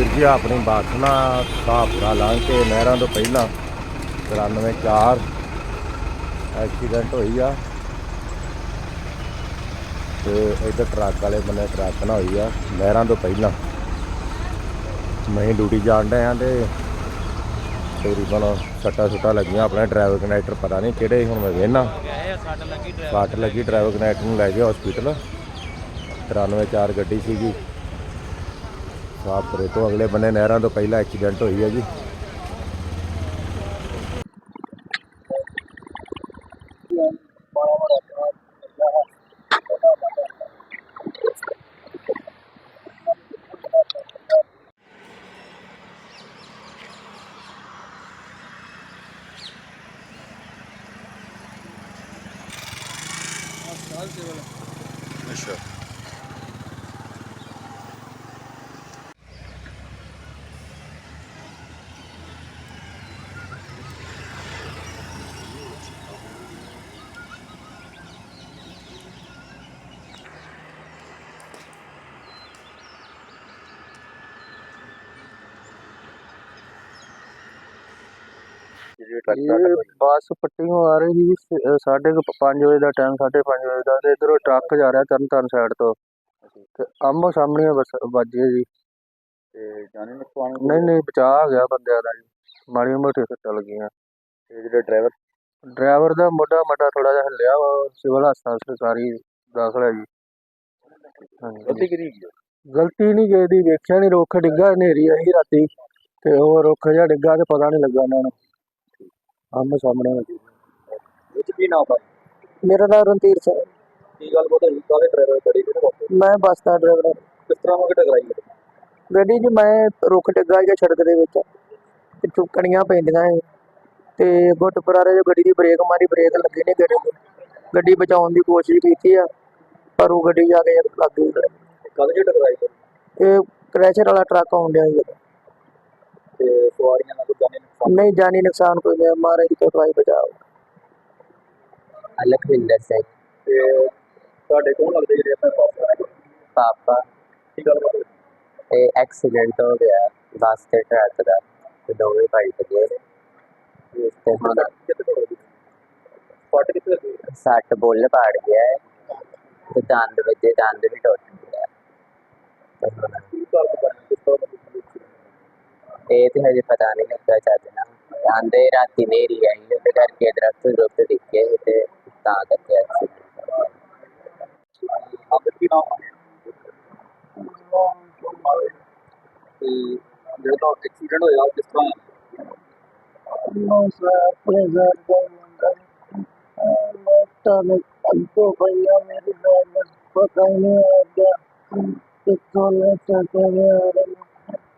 ਵੀਰ ਜੀ, ਆਪਣੀ ਬਾਸਨਾ ਸਾਹਪੁਰਾ ਲੰਘ ਕੇ ਨਹਿਰਾਂ ਤੋਂ ਪਹਿਲਾਂ 94 ਚਾਰ ਐਕਸੀਡੈਂਟ ਹੋਈ ਆ ਤੇ ਇੱਧਰ ਟਰੱਕ ਵਾਲੇ ਬੰਨੇ ਟਰੱਕ ਨਾਲ ਹੋਈ ਆ, ਨਹਿਰਾਂ ਤੋਂ ਪਹਿਲਾਂ। ਮੈਂ ਡਿਊਟੀ ਜਾਣ ਡਿਆ ਤੇ ਤਕਰੀਬਨ ਸੱਟਾਂ ਸੁੱਟਾਂ ਲੱਗੀਆਂ ਆਪਣੇ ਡਰਾਈਵਰ ਕਨੈਕਟਰ, ਪਤਾ ਨਹੀਂ ਕਿਹੜੇ, ਹੁਣ ਮੈਂ ਵੇਖਣਾ ਸੱਟ ਲੱਗੀ ਡਰਾਈਵਰ ਕਨੈਕਟਰ ਨੂੰ ਲੈ ਗਏ ਹਸਪੀਟਲ 93 ਚਾਰ ਗੱਡੀ ਸੀਗੀ। ਸਾਹਪੁਰੇ ਤੋਂ ਅਗਲੇ ਬੰਨੇ ਨਹਿਰਾਂ ਤੋਂ ਪਹਿਲਾਂ ਐਕਸੀਡੈਂਟ ਹੋਈ ਹੈ ਜੀ। ਅੱਛਾ। ਇਹ ਬੱਸ ਪੱਟੀਓਂ ਆ ਰਹੀ ਸੀ ਸ- ਅਹ ਸਾਢੇ ਕੁ ਪ- ਪੰਜ ਵਜੇ ਦਾ ਟਾਈਮ ਸਾਢੇ ਪੰਜ ਵਜੇ ਦਾ ਤੇ ਇਧਰੋਂ ਟਰੱਕ ਜਾ ਰਿਹਾ ਤਰਨ ਤਾਰਨ ਸਾਈਡ ਤੋਂ ਤੇ ਆਮੋ ਸਾਹਮਣੇ ਬੱਸ ਵੱਜੇ ਜੀ। ਤੇ ਜਾਣੇ ਨੁਕਸਾਨ ਨਹੀਂ ਨਹੀਂ ਬਚਾ ਗਿਆ ਬੰਦਿਆਂ ਦਾ ਜੀ। ਮਾੜੀਆਂ ਮੋਟੀਆਂ ਸੱਟਾਂ ਲੱਗੀਆਂ। ਤੇ ਜਿਹੜੇ ਡਰਾਈਵਰ ਡਰਾਈਵਰ ਦਾ ਮੋਢਾ ਮਟਾ ਥੋੜਾ ਜਿਹਾ ਹਿੱਲਿਆ ਵਾ ਸਿਵਲ ਹਸਪਤਾਲ ਸਰਕਾਰੀ ਦਾਖਲ ਹੈ ਜੀ। ਹਾਂਜੀ। ਕਿਹਦੀ ਗਲਤੀ ਨਹੀਂ ਗਈ ਦੀ ਵੇਖਿਆ ਨਹੀਂ ਰੁੱਖ ਡਿੱਗਾ ਹਨੇਰੀ ਆਈ ਰਾਤੀ ਤੇ ਉਹ ਰੁੱਖ ਜਿਹਾ ਡਿੱਗਾ ਤੇ ਪਤਾ ਨਹੀਂ ਲੱਗਾ ਉਹਨਾਂ ਨੂੰ। ਆਮੋ ਸਾਹਮਣੇ। ਵਿੱਚ ਕੀ ਨਾਮ ਮੇਰਾ ਨਾਮ ਰਣਧੀਰ ਸਿੰਘ ਕੀ ਗੱਲ ਬੋਤਾ ਜੀ ਕਾਹਦੇ ਡਰਾਈਵਰ ਗੱਡੀ ਕਿਹੜੇ ਵਾਪਸ ਮੈਂ ਬੱਸ ਦਾ ਡਰਾਈਵਰ ਹਾਂ। ਕਿਸ ਤਰ੍ਹਾਂ ਉਹ ਟਕਰਾਈ ਹੈ? ਗੱਡੀ 'ਚ ਮੈਂ ਰੁੱਖ ਡਿੱਗਾ ਜਾਂ ਸੜਕ ਦੇ ਵਿੱਚ। ਤੇ ਚੁੱਕਣੀਆਂ ਪੈਂਦੀਆਂ ਸੀ। ਤੇ ਗੁੱਟ ਪਰਾਰੇ ਜੋ ਗੱਡੀ ਦੀ ਬ੍ਰੇਕ ਮਾਰੀ ਬ੍ਰੇਕ ਲੱਗੀ ਨਹੀਂ ਗੱਡੀ ਦੀ ਗੱਡੀ ਬਚਾਉਣ ਦੀ ਕੋਸ਼ਿਸ਼ ਕੀਤੀ ਆ ਪਰ ਉਹ ਗੱਡੀ ਜਾ ਕੇ ਲੱਗ ਗਈ। ਕਾਹਦੇ ਚ ਟਕਰਾਈ ਹੈ? ਇਹ ਕ੍ਰੈਸ਼ਰ ਵਾਲਾ ਟਰੱਕ ਆਉਣ ਡਿਆ ਸੀ। ਤੇ ਸਵਾਰੀਆਂ ਨਾਲ ਕੋਈ ਨੁਕਸਾਨ ਨਹੀਂ ਜਾਨੀ ਨੁਕਸਾਨ ਕੋਈ ਨਹੀਂ ਮਾਰੇ ਦੀ ਕੋਈ ਬਚਾਓ। ਲਖਵਿੰਦਰ ਸਿੰਘ। ਤੇ ਤੁਹਾਡੇ ਕੋਲ ਲੱਗਦੇ ਜਿਹੜੇ ਆਪਣੇ ਪਾਸ ਪਾਪਾ। ਕੀ ਗੱਲ ਬਾਤ ਹੈ? ਇਹ ਐਕਸੀਡੈਂਟ ਹੋ ਗਿਆ ਬੱਸ ਤੇ ਟਰੱਕ ਦਾ ਤੇ ਦੋਵੇਂ ਭਾਈ ਗਏ ਤੇ ਹੁਣ ਕਿੱਥੇ ਤੋਂ ਹੋਈ? ਫਟ ਕਿੱਥੇ ਲੱਗੀ? ਸੱਟ ਬੁੱਲ ਪਾੜ ਗਿਆ ਹੈ ਤੇ ਦੰਦ ਵੱਜੇ ਦੰਦ ਵੀ ਟੁੱਟ ਗਿਆ ਤੇ ਹੁਣ ਕੀ ਕਾਰਨ ਬਣਿਆ ਕਿਸ ਤਰ੍ਹਾਂ? ਇਹ ਤੇ ਹਜੇ ਪਤਾ ਨਹੀਂ ਲੱਗਾ ਚਾਹਤੇ ਨਾ ਆਂਦੇ ਰਾਤੀ ਨੇਰੀ ਆਈ ਤੇ ਤਾਂ ਕਰਕੇ ਐਕਸੀਡੈਂਟ ਆਪਰ ਕੀ ਨਾਮ ਜਦੋਂ ਐਕਸੀਡੈਂਟ ਹੋਇਆ ਕਿਸ ਤਰ੍ਹਾਂ? ਨੋ ਸਰ ਨਹੀਂ ਆ ਤੇ ਕੋਲ ਚਾਹਤੇ ਆ